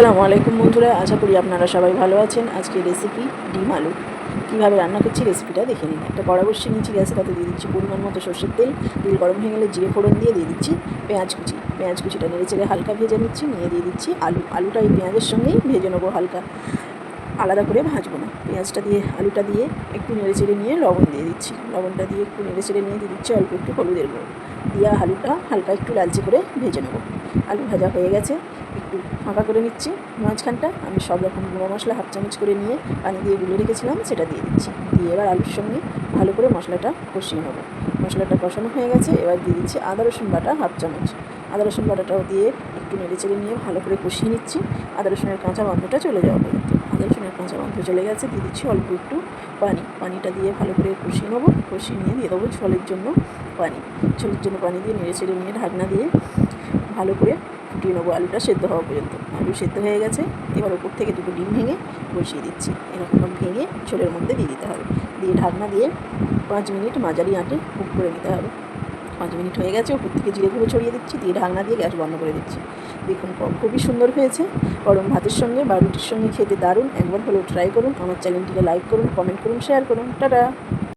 আসসালামু আলাইকুম বন্ধুরা, আশা করি আপনারা সবাই ভালো আছেন। আজকে রেসিপি ডিম আলু। কীভাবে রান্না করছি রেসিপিটা দেখে নিন। একটা কড়া বসিয়ে নিচ্ছি গ্যাসে তাতে দিয়ে দিচ্ছি পরিমাণ মতো সর্ষের তেল। তেল গরম হয়ে গেলে জিরে ফোড়ন দিয়ে দিয়ে দিচ্ছি পেঁয়াজ কুচি। পেঁয়াজ কুচিটা নেড়ে চেড়ে হালকা ভেজে নিচ্ছি, নিয়ে দিয়ে দিচ্ছি আলু। আলুটা এই পেঁয়াজের সঙ্গেই ভেজে নেব হালকা। আলাদা করে ভাজবো না। পেঁয়াজটা দিয়ে, আলুটা দিয়ে একটু নেড়ে চেড়ে নিয়ে লবণ দিয়ে দিচ্ছি। লবণটা দিয়ে একটু নেড়ে চেড়ে নিয়ে দিয়ে দিচ্ছি, অল্প একটু হলুদের গুঁড়ো। দিয়ে আলুটা হালকা একটু লালচে করে ভেজে নেব। আলু ভাজা হয়ে গেছে, একটু ফাঁকা করে নিচ্ছি মাঝখানটা। আমি সব রকম গুঁড়ো মশলা হাফ চামচ করে নিয়ে পানি দিয়ে গুলে রেখেছিলাম, সেটা দিয়ে দিচ্ছি। দিয়ে এবার আলুর সঙ্গে ভালো করে মশলাটা কষিয়ে নেব। মশলাটা কষানো হয়ে গেছে, এবার দিয়ে দিচ্ছি আদা, রসুন বাটা হাফ চামচ। আদা, রসুন বাটাটাও দিয়ে একটু নেড়ে চেড়ে নিয়ে ভালো করে কষিয়ে নিচ্ছি। আদা, রসুনের কাঁচা গন্ধটা চলে যাওয়া পর্যন্ত। আদা রসুনের কাঁচা গন্ধ চলে গেছে। দিয়ে দিচ্ছি অল্প একটু পানি। পানিটা দিয়ে ভালো করে কষিয়ে নেব। কষিয়ে নিয়ে দিয়ে দেবো ঝোলের জন্য পানি। ঝোলের জন্য পানি দিয়ে নেড়ে চেড়ে নিয়ে ঢাকনা দিয়ে ভালো করে ফুটিয়ে নেব আলুটা সেদ্ধ হওয়া পর্যন্ত। আলু সেদ্ধ হয়ে গেছে। এবার ওপর থেকে দুটো ডিম ভেঙে বসিয়ে দিচ্ছি। এরকম ভেঙে ঝোলের মধ্যে দিয়ে দিতে হবে। দিয়ে ঢাকনা দিয়ে পাঁচ মিনিট মাঝারি আঁটে কুক করে নিতে হবে। পাঁচ মিনিট হয়ে গেছে ওপর থেকে জিরে গুঁড়ো ছড়িয়ে দিচ্ছি, দিয়ে ঢাকনা দিয়ে গ্যাস বন্ধ করে দিচ্ছি। দেখুন খুবই সুন্দর হয়েছে। গরম ভাতের সঙ্গে বা রুটির সঙ্গে খেতে দারুণ। একবার হলেও ট্রাই করুন। আমার চ্যানেলটিকে লাইক করুন কমেন্ট করুন শেয়ার করুন। টাটা